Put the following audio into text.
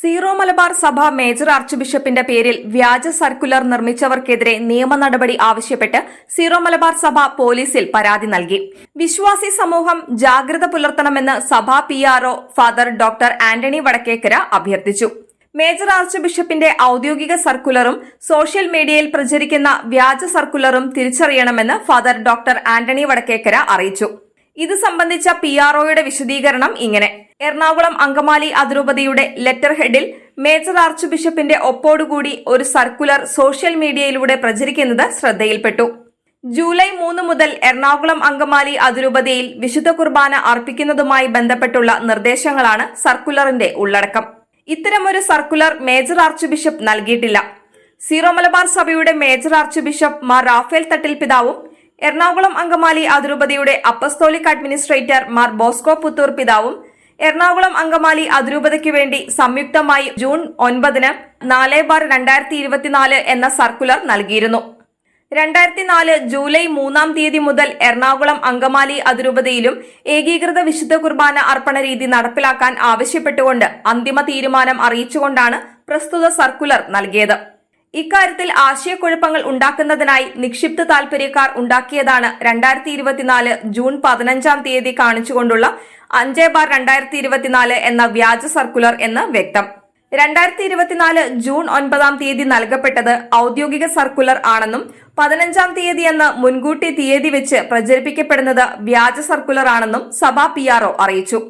Zero Malabar സഭ major arch ബിഷപ്പിന്റെ പേരിൽ വ്യാജ സർക്കുലർ നിർമ്മിച്ചവർക്കെതിരെ നിയമ നടപടി ആവശ്യപ്പെട്ട് സീറോ മലബാർ സഭ പോലീസിൽ പരാതി നൽകി. വിശ്വാസി സമൂഹം ജാഗ്രത പുലർത്തണമെന്ന് സഭാ P RO father doctor Antony Vadakkekara അഭ്യർത്ഥിച്ചു. മേജർ ആർച്ച് ബിഷപ്പിന്റെ ഔദ്യോഗിക സർക്കുലറും സോഷ്യൽ മീഡിയയിൽ പ്രചരിക്കുന്ന വ്യാജ സർക്കുലറും തിരിച്ചറിയണമെന്ന് ഫാദർ ഡോക്ടർ ആന്റണി വടക്കേക്കര അറിയിച്ചു. ഇത് സംബന്ധിച്ച പി ആർഒയുടെ വിശദീകരണം ഇങ്ങനെ. എറണാകുളം അങ്കമാലി അതിരൂപതയുടെ ലെറ്റർ ഹെഡിൽ മേജർ ആർച്ച് ബിഷപ്പിന്റെ ഒപ്പോടുകൂടി ഒരു സർക്കുലർ സോഷ്യൽ മീഡിയയിലൂടെ പ്രചരിക്കുന്നത് ശ്രദ്ധയിൽപ്പെട്ടു. ജൂലൈ മൂന്ന് മുതൽ എറണാകുളം അങ്കമാലി അതിരൂപതയിൽ വിശുദ്ധ കുർബാന അർപ്പിക്കുന്നതുമായി ബന്ധപ്പെട്ടുള്ള നിർദ്ദേശങ്ങളാണ് സർക്കുലറിന്റെ ഉള്ളടക്കം. ഇത്തരമൊരു സർക്കുലർ മേജർ ആർച്ച് ബിഷപ്പ് നൽകിയിട്ടില്ല. സീറോ മലബാർ സഭയുടെ major arch bishop Mar Raphael Thattil പിതാവും എറണാകുളം അങ്കമാലി അതിരൂപതയുടെ apostolic administrator Mar Bosco Puthur പിതാവും എറണാകുളം അങ്കമാലി അതിരൂപതയ്ക്ക് വേണ്ടി സംയുക്തമായി ജൂൺ ഒൻപതിന് നാല് ബാർ രണ്ടായിരത്തി ഇരുപത്തിനാല് എന്ന സർക്കുലർ നൽകിയിരുന്നു. രണ്ടായിരത്തി നാല് ജൂലൈ മൂന്നാം തീയതി മുതൽ എറണാകുളം അങ്കമാലി അതിരൂപതയിലും ഏകീകൃത വിശുദ്ധ കുർബാന അർപ്പണ രീതി നടപ്പിലാക്കാൻ ആവശ്യപ്പെട്ടുകൊണ്ട് അന്തിമ തീരുമാനം അറിയിച്ചുകൊണ്ടാണ് പ്രസ്തുത സർക്കുലർ നൽകിയത്. ഇക്കാര്യത്തിൽ ആശയക്കുഴപ്പങ്ങൾ ഉണ്ടാക്കുന്നതിനായി നിക്ഷിപ്ത താൽപര്യക്കാർ ഉണ്ടാക്കിയതാണ് രണ്ടായിരത്തി ഇരുപത്തിനാല് ജൂൺ പതിനഞ്ചാം തീയതി കാണിച്ചുകൊണ്ടുള്ള അഞ്ച് ബാർ രണ്ടായിരത്തി ഇരുപത്തിനാല് എന്ന വ്യാജ സർക്കുലർ എന്ന് വ്യക്തം. രണ്ടായിരത്തി ഇരുപത്തിനാല് ജൂൺ ഒൻപതാം തീയതി നൽകപ്പെട്ടത് ഔദ്യോഗിക സർക്കുലർ ആണെന്നും പതിനഞ്ചാം തീയതി എന്ന് മുൻകൂട്ടി തീയതി വെച്ച് പ്രചരിപ്പിക്കപ്പെടുന്നത് വ്യാജ സർക്കുലർ ആണെന്നും സഭാ പി അറിയിച്ചു.